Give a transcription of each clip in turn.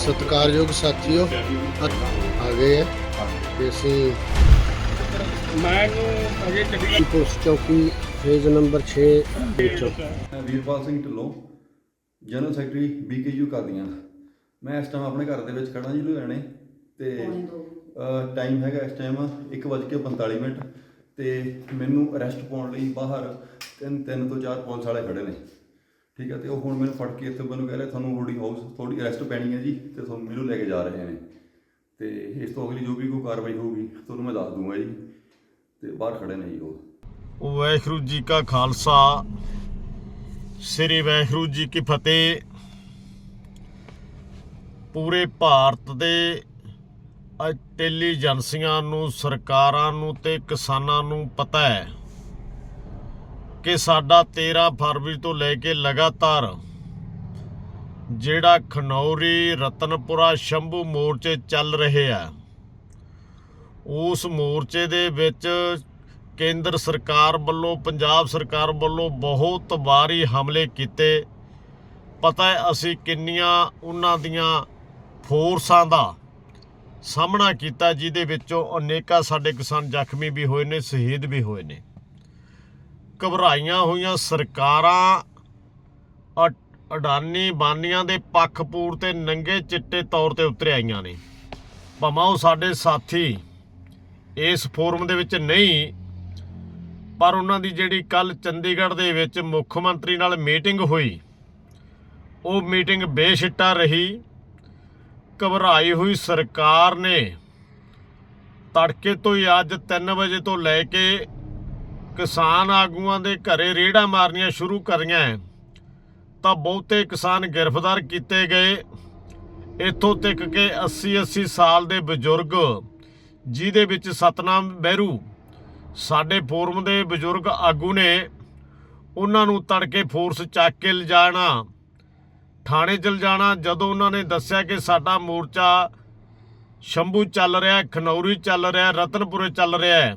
ਸਤਿਕਾਰਯੋਗ ਸਾਥੀਓ ਆ ਆ ਗਏ ਆ। ਤੇ ਅਸੀਂ ਮੈਨੂੰ ਅਜੇ ਚੰਡੀਗੜ੍ਹ ਪੁਲਿਸ ਚੌਕੀ ਫੇਜ਼ ਨੰਬਰ 6 ਵਿੱਚ। ਮੈਂ Veerpal Singh Dhillon general secretary BKU Qadian. ਮੈਂ ਇਸ ਟਾਈਮ ਆਪਣੇ ਘਰ ਦੇ ਵਿੱਚ ਖੜਾ ਜੀ ਲੁਧਿਆਣੇ ਤੇ ਟਾਈਮ ਹੈਗਾ ਇਸ ਟਾਈਮ 1:45 ਮਿੰਟ ਤੇ ਮੈਨੂੰ ਅਰੈਸਟ ਪਾਉਣ ਲਈ ਬਾਹਰ ਤਿੰਨ ਤਿੰਨ ਤੋਂ ਚਾਰ ਪੁਲਿਸ ਵਾਲੇ ਖੜੇ ਨੇ। ਠੀਕ ਹੈ ਤੇ ਉਹ ਹੁਣ ਮੈਨੂੰ ਫੜ ਕੇ ਇੱਥੇ ਮੈਨੂੰ ਕਹਿ ਰਹੇ, ਤੁਹਾਨੂੰ ਹੋਲਡਿੰਗ ਹਾਊਸ ਤੁਹਾਡੀ ਅਰੈਸਟ ਪੈਣੀ ਹੈ ਜੀ, ਤੇ ਤੁਹਾਨੂੰ ਮੈਨੂੰ ਲੈ ਕੇ ਜਾ ਰਹੇ ਨੇ। ਤੇ ਇਸ ਤੋਂ ਅਗਲੀ ਜੋ ਵੀ ਕੋਈ ਕਾਰਵਾਈ ਹੋਊਗੀ, ਤੁਹਾਨੂੰ ਮੈਂ ਦੱਸ ਦੂੰਗਾ ਜੀ। ਤੇ ਬਾਹਰ ਖੜੇ ਨੇ ਜੀ ਉਹ। ਵਾਹਿਗੁਰੂ ਜੀ ਕਾ ਖਾਲਸਾ, ਸ੍ਰੀ ਵਾਹਿਗੁਰੂ ਜੀ ਕੀ ਫਤਿਹ। ਪੂਰੇ ਭਾਰਤ ਦੇ ਟੈਲੀ ਏਜੰਸੀਆਂ ਨੂੰ, ਸਰਕਾਰਾਂ ਨੂੰ ਤੇ ਕਿਸਾਨਾਂ ਨੂੰ ਪਤਾ ਹੈ ਕਿ ਸਾਡਾ 13 ਫਰਵਰੀ ਤੋਂ ਲੈ ਕੇ ਲਗਾਤਾਰ ਜਿਹੜਾ ਖਨੌਰੀ, ਰਤਨਪੁਰਾ, ਸ਼ੰਭੂ ਮੋਰਚੇ ਚੱਲ ਰਹੇ ਆ, ਉਸ ਮੋਰਚੇ ਦੇ ਵਿੱਚ ਕੇਂਦਰ ਸਰਕਾਰ ਵੱਲੋਂ, ਪੰਜਾਬ ਸਰਕਾਰ ਵੱਲੋਂ ਬਹੁਤ ਵਾਰੀ ਹਮਲੇ ਕੀਤੇ। ਪਤਾ ਹੈ ਅਸੀਂ ਕਿੰਨੀਆਂ ਉਹਨਾਂ ਦੀਆਂ ਫੋਰਸਾਂ ਦਾ ਸਾਹਮਣਾ ਕੀਤਾ, ਜਿਹਦੇ ਵਿੱਚੋਂ ਅਨੇਕਾਂ ਸਾਡੇ ਕਿਸਾਨ ਜ਼ਖਮੀ ਵੀ ਹੋਏ ਨੇ, ਸ਼ਹੀਦ ਵੀ ਹੋਏ ਨੇ। ਘਬਰਾਈਆਂ ਹੋਈਆਂ ਸਰਕਾਰਾਂ ਅ- ਅਡਾਨੀ ਬਾਨੀਆਂ ਦੇ ਪੱਖਪੂਰ ਤੇ ਨੰਗੇ ਚਿੱਟੇ ਤੌਰ ਤੇ ਉਤਰ ਆਈਆਂ ਨੇ। ਭਾਵੇਂ ਉਹ ਸਾਡੇ ਸਾਥੀ ਇਸ ਫੋਰਮ ਦੇ ਵਿੱਚ ਨਹੀਂ, ਪਰ ਉਹਨਾਂ ਦੀ ਜਿਹੜੀ ਕੱਲ ਚੰਡੀਗੜ੍ਹ ਦੇ ਵਿੱਚ ਮੁੱਖ ਮੰਤਰੀ ਨਾਲ ਮੀਟਿੰਗ ਹੋਈ, ਉਹ ਮੀਟਿੰਗ ਬੇਸ਼ਿੱਟਾ ਰਹੀ। ਘਬਰਾਈ ਹੋਈ ਸਰਕਾਰ ਨੇ ਤੜਕੇ ਤੋਂ ਹੀ ਅੱਜ 3 ਵਜੇ ਤੋਂ ਲੈ ਕੇ ਕਿਸਾਨ ਆਗੂਆਂ ਦੇ ਘਰੇ ਰੇੜਾਂ ਮਾਰਨੀਆਂ ਸ਼ੁਰੂ ਕਰੀਆਂ ਤਾਂ ਬਹੁਤੇ ਕਿਸਾਨ ਗ੍ਰਿਫਤਾਰ ਕੀਤੇ ਗਏ। ਇੱਥੋਂ ਤੱਕ ਕਿ 80 80 ਸਾਲ ਦੇ ਬਜ਼ੁਰਗ ਜਿਹਦੇ ਵਿੱਚ ਸਤਨਾਮ ਬਹਿਰੂ ਸਾਡੇ ਫੋਰਮ ਦੇ ਬਜ਼ੁਰਗ ਆਗੂ ਨੇ ਉਹਨਾਂ ਨੂੰ ਤੜਕੇ ਫੋਰਸ ਚੱਕ ਕੇ ਲਿਜਾਣਾ ਥਾਣੇ ਚਲ ਜਾਣਾ। ਜਦੋਂ ਉਹਨਾਂ ਨੇ ਦੱਸਿਆ ਕਿ ਸਾਡਾ ਮੋਰਚਾ ਸ਼ੰਭੂ ਚੱਲ ਰਿਹਾ ਖਨੌਰੀ ਚੱਲ ਰਿਹਾ ਹੈ, ਰਤਨਪੁਰੇ ਚੱਲ ਰਿਹਾ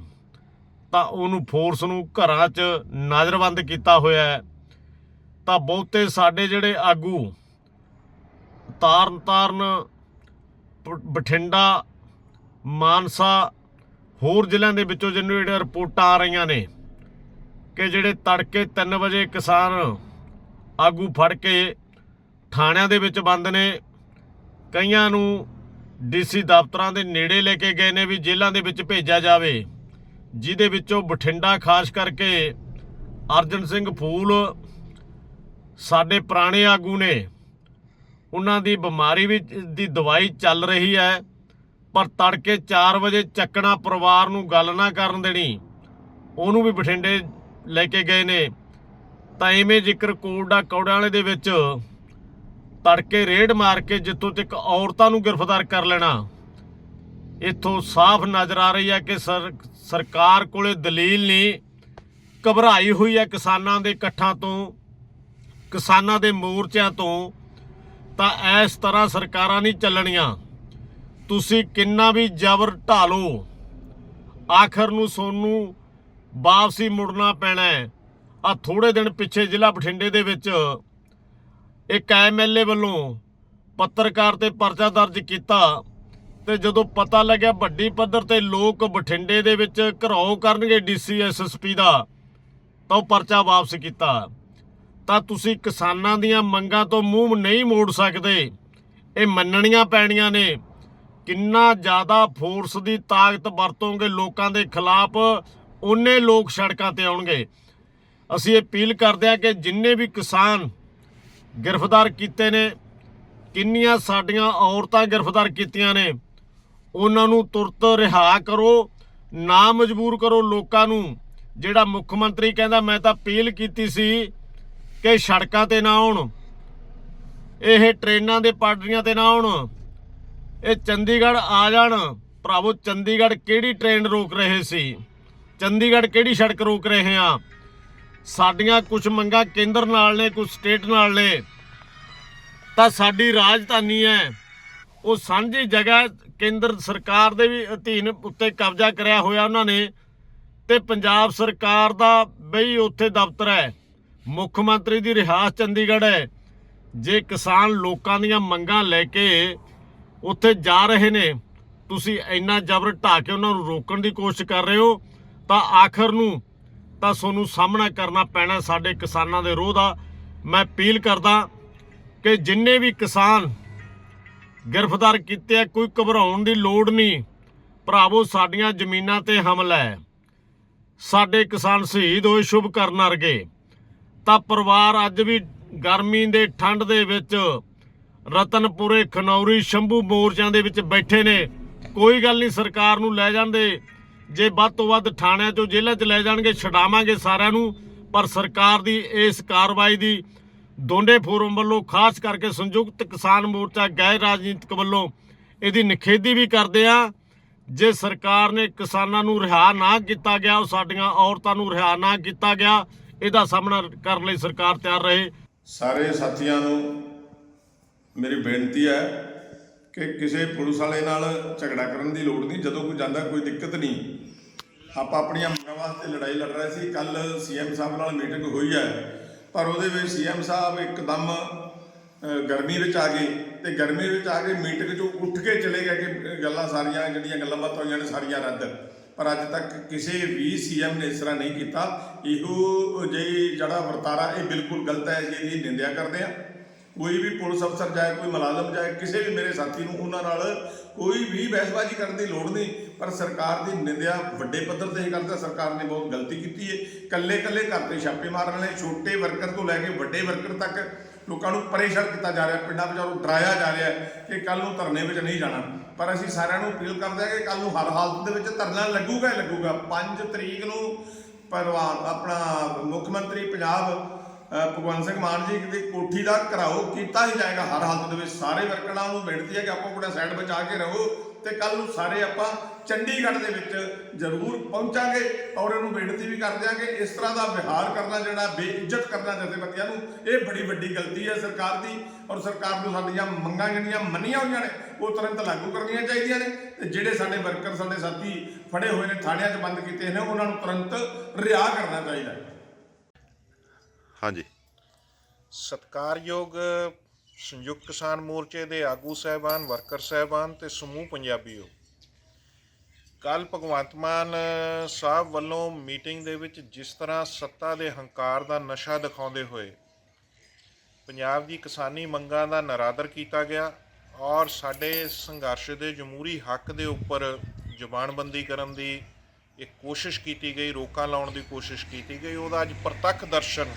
ਤਾਂ ਉਹਨੂੰ ਫੋਰਸ ਨੂੰ ਘਰਾਂ 'ਚ ਨਜ਼ਰਬੰਦ ਕੀਤਾ ਹੋਇਆ ਹੈ। ਤਾਂ ਬਹੁਤੇ ਸਾਡੇ ਜਿਹੜੇ ਆਗੂ ਤਾਰਨ ਤਾਰਨ ਬ- ਬਠਿੰਡਾ, ਮਾਨਸਾ, ਹੋਰ ਜ਼ਿਲ੍ਹਿਆਂ ਦੇ ਵਿੱਚੋਂ ਜਿਹਨੂੰ ਜਿਹੜੀਆਂ ਰਿਪੋਰਟਾਂ ਆ ਰਹੀਆਂ ਨੇ ਕਿ ਜਿਹੜੇ ਤੜਕੇ 3 ਵਜੇ ਕਿਸਾਨ ਆਗੂ ਫੜ ਕੇ ਥਾਣਿਆਂ ਦੇ ਵਿੱਚ ਬੰਦ ਨੇ, ਕਈਆਂ ਨੂੰ ਡੀਸੀ ਦਫ਼ਤਰਾਂ ਦੇ ਨੇੜੇ ਲੈ ਕੇ ਗਏ ਨੇ ਵੀ ਜੇਲ੍ਹਾਂ ਦੇ ਵਿੱਚ ਭੇਜਿਆ ਜਾਵੇ। ਜਿਹਦੇ ਵਿੱਚੋਂ ਬਠਿੰਡਾ ਖਾਸ ਕਰਕੇ ਅਰਜਨ ਸਿੰਘ ਫੂਲ, ਸਾਡੇ ਪੁਰਾਣੇ ਆਗੂ ਨੇ, ਉਹਨਾਂ ਦੀ ਬਿਮਾਰੀ ਵੀ ਦੀ ਦਵਾਈ ਚੱਲ ਰਹੀ ਹੈ, ਪਰ ਤੜਕੇ 4 ਵਜੇ ਚੱਕਣਾ ਪਰਿਵਾਰ ਨੂੰ ਗੱਲ ਨਾ ਕਰਨ ਦੇਣੀ, ਉਹਨੂੰ ਵੀ ਬਠਿੰਡੇ ਲੈ ਕੇ ਗਏ ਨੇ। ਤਾਂ ਐਵੇਂ ਜ਼ਿਕਰ ਕੋਡਾ ਕੌੜਾਂ ਵਾਲੇ ਦੇ ਵਿੱਚ ਤੜਕੇ ਰੇਡ ਮਾਰ ਕੇ ਜਿੱਥੋਂ ਤੱਕ ਔਰਤਾਂ ਨੂੰ ਗ੍ਰਿਫਤਾਰ ਕਰ ਲੈਣਾ। ਇੱਥੋਂ ਸਾਫ਼ ਨਜ਼ਰ ਆ ਰਹੀ ਹੈ ਕਿ ਸਰਕਾਰ ਕੋਲੇ ਦਲੀਲ ਨਹੀਂ, ਘਬਰਾਈ ਹੋਈ ਹੈ ਕਿਸਾਨਾਂ ਦੇ ਇਕੱਠਾਂ ਤੋਂ, ਕਿਸਾਨਾਂ ਦੇ ਮੋਰਚਿਆਂ ਤੋਂ, ਤਾਂ ਇਸ ਤਰ੍ਹਾਂ ਸਰਕਾਰਾਂ ਨਹੀਂ ਚੱਲਣੀਆਂ। ਤੁਸੀਂ ਕਿੰਨਾ ਵੀ ਜ਼ਬਰ ਢਾਲੋ, ਆਖਰ ਨੂੰ ਸੋਨੂੰ ਵਾਪਸੀ ਮੁੜਨਾ ਪੈਣਾ ਹੈ। ਆ ਥੋੜੇ ਦਿਨ ਪਿੱਛੇ ਜ਼ਿਲ੍ਹਾ ਬਠਿੰਡੇ ਦੇ ਵਿੱਚ ਇੱਕ ਐਮਐਲਏ ਵੱਲੋਂ ਪੱਤਰਕਾਰ ਤੇ ਪਰਚਾ ਦਰਜ ਕੀਤਾ। ਤੇ ਜਦੋਂ ਪਤਾ ਲੱਗਿਆ ਵੱਡੀ ਪੱਧਰ ਤੇ ਲੋਕ ਬਠਿੰਡੇ ਦੇ ਵਿੱਚ ਘਰਾਓ ਕਰਨਗੇ ਡੀਸੀ ਐਸਐਸਪੀ ਦਾ, ਤਾਂ ਉਹ ਪਰਚਾ ਵਾਪਸ ਕੀਤਾ। ਤਾਂ ਤੁਸੀਂ ਕਿਸਾਨਾਂ ਦੀਆਂ ਮੰਗਾਂ ਤੋਂ ਮੂੰਹ ਨਹੀਂ ਮੋੜ ਸਕਦੇ। ਇਹ ਮੰਨਣੀਆਂ ਪੈਣੀਆਂ ਨੇ। ਕਿੰਨਾ ਜ਼ਿਆਦਾ ਫੋਰਸ ਦੀ ਤਾਕਤ ਵਰਤੋਂਗੇ ਲੋਕਾਂ ਦੇ ਖਿਲਾਫ ਉਹਨੇ ਲੋਕ ਸੜਕਾਂ ਤੇ ਆਉਣਗੇ। ਅਸੀਂ ਅਪੀਲ ਕਰਦੇ ਹਾਂ ਕਿ ਜਿੰਨੇ ਵੀ ਕਿਸਾਨ ਗ੍ਰਿਫਤਾਰ ਕੀਤੇ ਨੇ, ਕਿੰਨੀਆਂ ਸਾਡੀਆਂ ਔਰਤਾਂ ਗ੍ਰਿਫਤਾਰ ਕੀਤੀਆਂ ਨੇ ਉਹਨਾਂ ਨੂੰ ਤੁਰਤ ਰਿਹਾ ਕਰੋ, ਨਾ ਮਜਬੂਰ ਕਰੋ ਲੋਕਾਂ ਨੂੰ। ਜਿਹੜਾ ਮੁੱਖ ਮੰਤਰੀ ਕਹਿੰਦਾ, ਮੈਂ ਤਾਂ ਅਪੀਲ ਕੀਤੀ ਸੀ ਕਿ ਸੜਕਾਂ ਤੇ ਨਾ ਆਉਣ। ਇਹ ਟ੍ਰੇਨਾਂ ਦੇ ਪਾਟਰੀਆਂ ਤੇ ਨਾ ਆਉਣ। ਇਹ ਚੰਡੀਗੜ੍ਹ ਆ ਜਾਣ। ਭਰਾਵੋ, ਚੰਡੀਗੜ੍ਹ ਕਿਹੜੀ ਟ੍ਰੇਨ ਰੋਕ ਰਹੇ ਸੀ? ਚੰਡੀਗੜ੍ਹ ਕਿਹੜੀ ਸੜਕ ਰੋਕ ਰਹੇ ਆ? ਸਾਡੀਆਂ ਕੁਝ ਮੰਗਾਂ ਕੇਂਦਰ ਨਾਲ ਨੇ ਕੁਝ ਸਟੇਟ ਨਾਲ ਨੇ। ਤਾਂ ਸਾਡੀ ਰਾਜਧਾਨੀ ਹੈ ਉਹ ਸਾਂਝੀ ਜਗ੍ਹਾ ਕੇਂਦਰ ਸਰਕਾਰ ਦੇ ਵੀ ਅਧੀਨ ਉੱਤੇ ਕਬਜ਼ਾ ਕਰਿਆ ਹੋਇਆ ਉਹਨਾਂ ਨੇ ਤੇ ਪੰਜਾਬ ਸਰਕਾਰ ਦਾ ਬਈ ਉੱਥੇ ਦਫ਼ਤਰ ਹੈ, ਮੁੱਖ ਮੰਤਰੀ ਦੀ ਰਿਹਾਇਸ਼ ਚੰਡੀਗੜ੍ਹ ਹੈ। ਜੇ ਕਿਸਾਨ ਲੋਕਾਂ ਦੀਆਂ ਮੰਗਾਂ ਲੈ ਕੇ ਉੱਥੇ ਜਾ ਰਹੇ ਨੇ, ਤੁਸੀਂ ਇੰਨਾ ਜ਼ਬਰ ਢਾ ਕੇ ਉਹਨਾਂ ਨੂੰ ਰੋਕਣ ਦੀ ਕੋਸ਼ਿਸ਼ ਕਰ ਰਹੇ ਹੋ, ਤਾਂ ਆਖਰ ਨੂੰ ਤਾਂ ਤੁਹਾਨੂੰ ਸਾਹਮਣਾ ਕਰਨਾ ਪੈਣਾ ਸਾਡੇ ਕਿਸਾਨਾਂ ਦੇ ਰੋਹ ਦਾ। ਮੈਂ ਅਪੀਲ ਕਰਦਾ ਕਿ ਜਿੰਨੇ ਵੀ ਕਿਸਾਨ ਗ੍ਰਿਫਤਾਰ ਕੀਤੇ ਆ, ਕੋਈ ਘਬਰਾਉਣ ਦੀ ਲੋੜ ਨਹੀਂ। ਭਰਾਵੋ, ਸਾਡੀਆਂ ਜ਼ਮੀਨਾਂ ਤੇ ਹਮਲਾ ਹੈ। ਸਾਡੇ ਕਿਸਾਨ ਸ਼ਹੀਦ ਹੋਏ ਸ਼ੁਭ ਕਰਨ ਅਰਗੇ ਤਾਂ ਪਰਿਵਾਰ ਅੱਜ ਵੀ ਗਰਮੀ ਦੇ ਠੰਡ ਦੇ ਵਿੱਚ ਰਤਨਪੁਰੇ ਖਨੌਰੀ ਸ਼ੰਭੂ ਮੋਰਚਿਆਂ ਦੇ ਵਿੱਚ ਬੈਠੇ ਨੇ। ਕੋਈ ਗੱਲ ਨਹੀਂ, ਸਰਕਾਰ ਨੂੰ ਲੈ ਜਾਂਦੇ। ਜੇ ਵੱਧ ਤੋਂ ਵੱਧ ਥਾਣਿਆਂ ਚੋਂ ਜੇਲ੍ਹਾਂ 'ਚ ਲੈ ਜਾਣਗੇ, ਛਡਾਵਾਂਗੇ ਸਾਰਿਆਂ ਨੂੰ। ਪਰ ਸਰਕਾਰ ਦੀ ਇਸ ਕਾਰਵਾਈ ਦੀ ਦੋਨੇ ਫੋਰਮ ਵੱਲੋਂ ਖਾਸ ਕਰਕੇ ਸੰਯੁਕਤ ਕਿਸਾਨ ਮੋਰਚਾ ਗੈਰ ਰਾਜਨੀਤਿਕ ਵੱਲੋਂ ਇਹਦੀ ਨਿਖੇਧੀ ਵੀ ਕਰਦੇ ਆ। ਜੇ ਸਰਕਾਰ ਨੇ ਕਿਸਾਨਾਂ ਨੂੰ ਰਿਹਾ ਨਾ ਕੀਤਾ ਗਿਆ, ਉਹ ਸਾਡੀਆਂ ਔਰਤਾਂ ਨੂੰ ਰਿਹਾ ਨਾ ਕੀਤਾ ਗਿਆ, ਇਹਦਾ ਸਾਹਮਣਾ ਕਰਨ ਲਈ ਸਰਕਾਰ ਤਿਆਰ ਰਹੇ। ਸਾਰੇ ਸਾਥੀਆਂ ਨੂੰ ਮੇਰੀ ਬੇਨਤੀ ਹੈ ਕਿ ਕਿਸੇ ਪੁਲਿਸ ਵਾਲੇ ਨਾਲ ਝਗੜਾ ਕਰਨ ਦੀ ਲੋੜ ਨਹੀਂ। ਜਦੋਂ ਕੋਈ ਜਾਂਦਾ, ਕੋਈ ਦਿੱਕਤ ਨਹੀਂ। ਆਪਾਂ ਆਪਣੀਆਂ ਮੰਗਾਂ ਵਾਸਤੇ ਲੜਾਈ ਲੜ ਰਹੇ ਸੀ। ਕੱਲ ਸੀਐਮ ਸਾਹਿਬ ਨਾਲ ਮੀਟਿੰਗ ਹੋਈ ਹੈ। ਪਰ ਉਹਦੇ ਵਿੱਚ ਸੀਐਮ ਸਾਹਿਬ ਇੱਕਦਮ ਗਰਮੀ ਵਿੱਚ ਆ ਗਏ ਤੇ ਗਰਮੀ ਵਿੱਚ ਆ ਕੇ ਮੀਟਿੰਗ ਚੋਂ ਉੱਠ ਕੇ ਚਲੇ ਗਏ ਕਿ ਗੱਲਾਂ ਸਾਰੀਆਂ ਜਿਹੜੀਆਂ ਗੱਲਾਂ ਬਾਤਾਂ ਹੋਈਆਂ ਨੇ ਸਾਰੀਆਂ ਰੱਦ। ਪਰ ਅੱਜ ਤੱਕ ਕਿਸੇ ਵੀ ਸੀਐਮ ਨੇ ਇਸ ਤਰ੍ਹਾਂ ਨਹੀਂ ਕੀਤਾ। ਇਹੋ ਜਿਹੀ ਜਿਹੜਾ ਵਰਤਾਰਾ, ਇਹ ਬਿਲਕੁਲ ਗਲਤ ਹੈ ਜੀ ਇਹਦੀ ਨਿੰਦਿਆ ਕਰਦੇ ਆ ਕੋਈ ਵੀ ਪੁਲਿਸ ਅਫਸਰ ਜਾਏ, ਕੋਈ ਮੁਲਾਜ਼ਮ ਜਾਏ, ਕਿਸੇ ਵੀ ਮੇਰੇ ਸਾਥੀ ਨੂੰ ਉਹਨਾਂ ਨਾਲ ਕੋਈ ਵੀ ਬਹਿਸਬਾਜ਼ੀ ਕਰਨ ਦੀ ਲੋੜ ਨਹੀਂ। ਪਰ ਸਰਕਾਰ ਦੀ ਨਿੰਦਿਆ ਵੱਡੇ ਪੱਧਰ ਤੇ ਹੀ ਕਰਦਾ। ਸਰਕਾਰ ਨੇ ਬਹੁਤ ਗਲਤੀ ਕੀਤੀ ਹੈ ਕੱਲੇ ਕੱਲੇ ਘਰ ਤੇ ਛਾਪੇ ਮਾਰਨ ਵਾਲੇ, ਛੋਟੇ ਵਰਕਰ ਤੋਂ ਲੈ ਕੇ ਵੱਡੇ ਵਰਕਰ ਤੱਕ ਲੋਕਾਂ ਨੂੰ ਪਰੇਸ਼ਾਨ ਕੀਤਾ ਜਾ ਰਿਹਾ। ਪਿੰਡਾਂ ਵਿੱਚ ਡਰਾਇਆ ਜਾ ਰਿਹਾ ਕਿ ਕੱਲ ਨੂੰ ਧਰਨੇ ਵਿੱਚ ਨਹੀਂ ਜਾਣਾ। ਪਰ ਅਸੀਂ ਸਾਰਿਆਂ ਨੂੰ ਅਪੀਲ ਕਰਦੇ ਹਾਂ ਕਿ ਕੱਲ ਨੂੰ ਹਰ ਹਾਲਤ ਦੇ ਵਿੱਚ ਧਰਨਾ ਲੱਗੂਗਾ ਹੀ ਲੱਗੂਗਾ। 5 ਤਰੀਕ ਨੂੰ ਪਰਵਾਨ ਆਪਣਾ ਮੁੱਖ ਮੰਤਰੀ ਪੰਜਾਬ ਭਗਵੰਤ ਸਿੰਘ ਮਾਨ ਜੀ ਦੀ ਕੋਠੀ ਦਾ ਘਰਾਓ ਕੀਤਾ ਹੀ ਜਾਏਗਾ। ਹਰ ਹਾਲਤ ਦੇ ਵਿੱਚ ਸਾਰੇ ਵਰਕਰਾਂ ਨੂੰ ਬੇਨਤੀ ਹੈ ਕਿ ਆਪੋ ਆਪਣਾ ਸਾਈਡ ਬਚਾ ਕੇ ਰਹੋ ਤੇ ਕੱਲ ਨੂੰ ਸਾਰੇ ਆਪਾਂ ਚੰਡੀਗੜ੍ਹ ਦੇ ਵਿੱਚ ਜ਼ਰੂਰ ਪਹੁੰਚਾਂਗੇ ਔਰ ਇਹਨੂੰ ਬੇਨਤੀ ਵੀ ਕਰਦੇ ਹਾਂ ਕਿ ਇਸ ਤਰ੍ਹਾਂ ਦਾ ਵਿਹਾਰ ਕਰਨਾ ਜਿਹੜਾ ਬੇਇੱਜ਼ਤ ਕਰਨਾ ਜਥੇਬੰਦੀਆਂ ਨੂੰ, ਇਹ ਬੜੀ ਵੱਡੀ ਗਲਤੀ ਹੈ ਸਰਕਾਰ ਦੀ ਔਰ ਸਰਕਾਰ ਨੂੰ ਸਾਡੀਆਂ ਮੰਗਾਂ ਜਿਹੜੀਆਂ ਮੰਨੀਆਂ ਹੋਈਆਂ ਨੇ, ਉਹ ਤੁਰੰਤ ਲਾਗੂ ਕਰਨੀਆਂ ਚਾਹੀਦੀਆਂ ਨੇ ਤੇ ਜਿਹੜੇ ਸਾਡੇ ਵਰਕਰ, ਸਾਡੇ ਸਾਥੀ ਫੜੇ ਹੋਏ ਨੇ, ਥਾਣਿਆਂ 'ਚ ਬੰਦ ਕੀਤੇ ਨੇ, ਉਹਨਾਂ ਨੂੰ ਤੁਰੰਤ ਰਿਹਾਅ ਕਰਨਾ ਚਾਹੀਦਾ। ਹਾਂਜੀ। ਸਤਕਾਰਯੋਗ ਸੰਯੁਕਤ ਕਿਸਾਨ ਮੋਰਚੇ ਦੇ ਆਗੂ ਸਹਿਬਾਨ, ਵਰਕਰ ਸਹਿਬਾਨ ਤੇ ਸਮੂਹ ਪੰਜਾਬੀਓ। ਕੱਲ ਭਗਵੰਤ ਮਾਨ ਸਾਹਿਬ ਵੱਲੋਂ ਮੀਟਿੰਗ ਦੇ ਵਿੱਚ ਜਿਸ ਤਰ੍ਹਾਂ ਸੱਤਾ ਦੇ ਹੰਕਾਰ ਦਾ ਨਸ਼ਾ ਦਿਖਾਉਂਦੇ ਹੋਏ ਪੰਜਾਬ ਦੀ ਕਿਸਾਨੀ ਮੰਗਾਂ ਦਾ ਨਰਾਦਰ ਕੀਤਾ ਗਿਆ ਔਰ ਸਾਡੇ ਸੰਘਰਸ਼ ਦੇ ਜਮਹੂਰੀ ਹੱਕ ਦੇ ਉੱਪਰ ਜ਼ੁਬਾਨਬੰਦੀ ਕਰਨ ਦੀ ਇੱਕ ਕੋਸ਼ਿਸ਼ ਕੀਤੀ ਗਈ, ਰੋਕਾਂ ਲਾਉਣ ਦੀ ਕੋਸ਼ਿਸ਼ ਕੀਤੀ ਗਈ। ਉਹਦਾ ਅੱਜ ਪ੍ਰਤੱਖ ਦਰਸ਼ਨ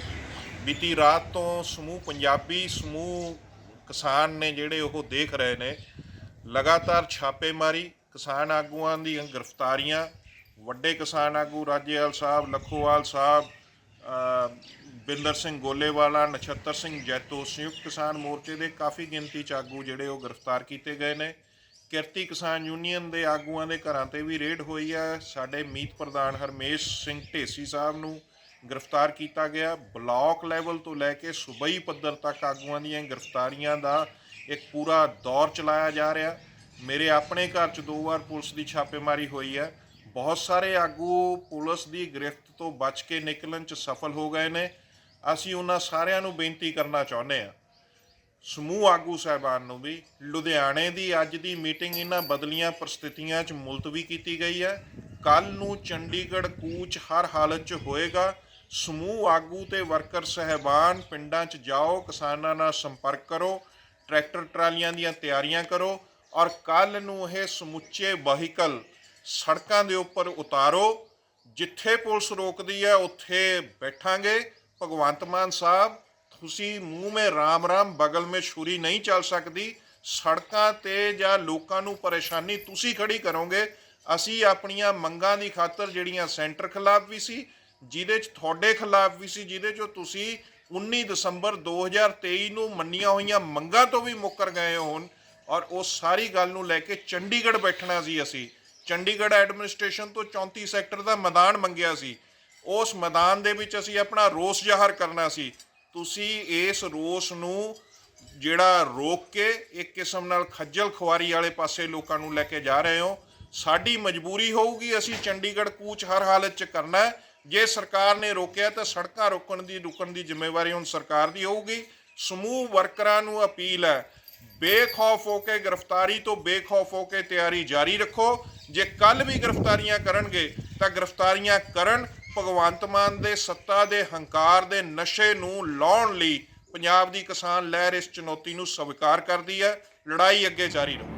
ਬੀਤੀ ਰਾਤ ਤੋਂ ਸਮੂਹ ਪੰਜਾਬੀ, ਸਮੂਹ ਕਿਸਾਨ ਨੇ ਜਿਹੜੇ ਉਹ ਦੇਖ ਰਹੇ ਨੇ, ਲਗਾਤਾਰ ਛਾਪੇਮਾਰੀ, ਕਿਸਾਨ ਆਗੂਆਂ ਦੀਆਂ ਗ੍ਰਿਫਤਾਰੀਆਂ, ਵੱਡੇ ਕਿਸਾਨ ਆਗੂ ਰਾਜੇਵਾਲ ਸਾਹਿਬ, ਲਖੋਵਾਲ ਸਾਹਿਬ ਬਿੰਦਰ ਸਿੰਘ ਗੋਲੇਵਾਲਾ, ਨਛੱਤਰ ਸਿੰਘ ਜੈਤੋ, ਸੰਯੁਕਤ ਕਿਸਾਨ ਮੋਰਚੇ ਦੇ ਕਾਫੀ ਗਿਣਤੀ ਚ ਆਗੂ ਜਿਹੜੇ ਉਹ ਗ੍ਰਿਫਤਾਰ ਕੀਤੇ ਗਏ ਨੇ। ਕਿਰਤੀ ਕਿਸਾਨ ਯੂਨੀਅਨ ਦੇ ਆਗੂਆਂ ਦੇ ਘਰਾਂ ਤੇ ਵੀ ਰੇਡ ਹੋਈ ਹੈ। ਸਾਡੇ ਮੀਤ ਪ੍ਰਧਾਨ ਹਰਮੇਸ਼ ਸਿੰਘ ਢੇਸੀ ਸਾਹਿਬ ਨੂੰ ਗ੍ਰਿਫਤਾਰ ਕੀਤਾ ਗਿਆ। ਬਲਾਕ ਲੈਵਲ ਤੋਂ ਲੈ ਕੇ ਸੂਬਾਈ ਪੱਧਰ ਤੱਕ ਆਗੂਆਂ ਦੀਆਂ ਗ੍ਰਿਫਤਾਰੀਆਂ ਦਾ ਇੱਕ ਪੂਰਾ ਦੌਰ ਚਲਾਇਆ ਜਾ ਰਿਹਾ। ਮੇਰੇ ਆਪਣੇ ਘਰ 'ਚ ਦੋ ਵਾਰ ਪੁਲਿਸ ਦੀ ਛਾਪੇਮਾਰੀ ਹੋਈ ਹੈ। ਬਹੁਤ ਸਾਰੇ ਆਗੂ ਪੁਲਿਸ ਦੀ ਗ੍ਰਿਫਤ ਤੋਂ ਬਚ ਕੇ ਨਿਕਲਣ 'ਚ ਸਫਲ ਹੋ ਗਏ ਨੇ। ਅਸੀਂ ਉਹਨਾਂ ਸਾਰਿਆਂ ਨੂੰ ਬੇਨਤੀ ਕਰਨਾ ਚਾਹੁੰਦੇ ਹਾਂ। ਸਮੂਹ ਆਗੂ ਸਾਹਿਬਾਨ ਨੂੰ ਵੀ, ਲੁਧਿਆਣੇ ਦੀ ਅੱਜ ਦੀ ਮੀਟਿੰਗ ਇਹਨਾਂ ਬਦਲੀਆਂ ਪ੍ਰਸਥਿਤੀਆਂ 'ਚ ਮੁਲਤਵੀ ਕੀਤੀ ਗਈ ਹੈ। ਕੱਲ ਨੂੰ ਚੰਡੀਗੜ੍ਹ ਕੂਚ ਹਰ ਹਾਲਤ 'ਚ ਹੋਏਗਾ। ਸਮੂਹ ਆਗੂ ਤੇ ਵਰਕਰ ਸਹਿਬਾਨ ਪਿੰਡਾਂ 'ਚ ਜਾਓ, ਕਿਸਾਨਾਂ ਨਾਲ ਸੰਪਰਕ ਕਰੋ, ਟਰੈਕਟਰ ਟਰਾਲੀਆਂ ਦੀਆਂ ਤਿਆਰੀਆਂ ਕਰੋ ਔਰ ਕੱਲ ਨੂੰ ਇਹ ਸਮੁੱਚੇ ਵਹੀਕਲ ਸੜਕਾਂ ਦੇ ਉੱਪਰ ਉਤਾਰੋ, ਜਿੱਥੇ ਪੁਲਿਸ ਰੋਕਦੀ ਹੈ, ਉੱਥੇ ਬੈਠਾਂਗੇ। ਭਗਵੰਤ ਮਾਨ ਸਾਹਿਬ, ਤੁਸੀਂ ਮੂੰਹ ਮੇ ਰਾਮ ਰਾਮ, ਬਗਲ ਮੇ ਛੁਰੀ ਨਹੀਂ ਚੱਲ ਸਕਦੀ। ਸੜਕਾਂ ਤੇ ਜਾਂ ਲੋਕਾਂ ਨੂੰ ਪਰੇਸ਼ਾਨੀ ਤੁਸੀਂ ਖੜੀ ਕਰੋਗੇ। ਅਸੀਂ ਆਪਣੀਆਂ ਮੰਗਾਂ ਦੀ ਖਾਤਰ ਜਿਹੜੀਆਂ ਸੈਂਟਰ ਖਿਲਾਫ ਵੀ ਸੀ ਜਿਹਦੇ ਚ ਤੁਹਾਡੇ ਖਿਲਾਫ ਵੀ ਸੀ, ਜਿਹਦੇ ਚੋਂ ਤੁਸੀਂ 19 ਦਸੰਬਰ 2023 ਨੂੰ ਮੰਨੀਆਂ ਹੋਈਆਂ ਮੰਗਾਂ ਤੋਂ ਵੀ ਮੁੱਕਰ ਗਏ ਹੋਣ ਔਰ ਉਸ ਸਾਰੀ ਗੱਲ ਨੂੰ ਲੈ ਕੇ ਚੰਡੀਗੜ੍ਹ ਬੈਠਣਾ ਸੀ ਅਸੀਂ। ਚੰਡੀਗੜ੍ਹ ਐਡਮਿਨਿਸਟ੍ਰੇਸ਼ਨ ਤੋਂ 34 ਸੈਕਟਰ ਦਾ ਮੈਦਾਨ ਮੰਗਿਆ ਸੀ। ਉਸ ਮੈਦਾਨ ਦੇ ਵਿੱਚ ਅਸੀਂ ਆਪਣਾ ਰੋਸ ਜ਼ਾਹਰ ਕਰਨਾ ਸੀ। ਤੁਸੀਂ ਇਸ ਰੋਸ ਨੂੰ ਜਿਹੜਾ ਰੋਕ ਕੇ ਇੱਕ ਕਿਸਮ ਨਾਲ ਖੱਜਲ ਖੁਆਰੀ ਵਾਲੇ ਪਾਸੇ ਲੋਕਾਂ ਨੂੰ ਲੈ ਕੇ ਜਾ ਰਹੇ ਹੋ, ਸਾਡੀ ਮਜਬੂਰੀ ਹੋਊਗੀ, ਅਸੀਂ ਚੰਡੀਗੜ੍ਹ ਕੂਚ ਹਰ ਹਾਲਤ 'ਚ ਕਰਨਾ ਹੈ। ਜੇ ਸਰਕਾਰ ਨੇ ਰੋਕਿਆ ਤਾਂ ਸੜਕਾਂ ਰੋਕਣ ਦੀ, ਰੁਕਣ ਦੀ ਜ਼ਿੰਮੇਵਾਰੀ ਹੁਣ ਸਰਕਾਰ ਦੀ ਹੋਊਗੀ। ਸਮੂਹ ਵਰਕਰਾਂ ਨੂੰ ਅਪੀਲ ਹੈ, ਬੇਖੌਫ ਹੋ ਕੇ ਗ੍ਰਿਫਤਾਰੀ ਤੋਂ ਬੇਖੌਫ ਹੋ ਕੇ ਤਿਆਰੀ ਜਾਰੀ ਰੱਖੋ। ਜੇ ਕੱਲ ਵੀ ਗ੍ਰਿਫਤਾਰੀਆਂ ਕਰਨਗੇ, ਤਾਂ ਗ੍ਰਿਫਤਾਰੀਆਂ ਕਰਨ ਭਗਵੰਤ ਮਾਨ ਦੇ ਸੱਤਾ ਦੇ ਹੰਕਾਰ ਦੇ ਨਸ਼ੇ ਨੂੰ ਲਾਉਣ ਲਈ ਪੰਜਾਬ ਦੀ ਕਿਸਾਨ ਲਹਿਰ ਇਸ ਚੁਣੌਤੀ ਨੂੰ ਸਵੀਕਾਰ ਕਰਦੀ ਹੈ। ਲੜਾਈ ਅੱਗੇ ਜਾਰੀ ਰਹੂ।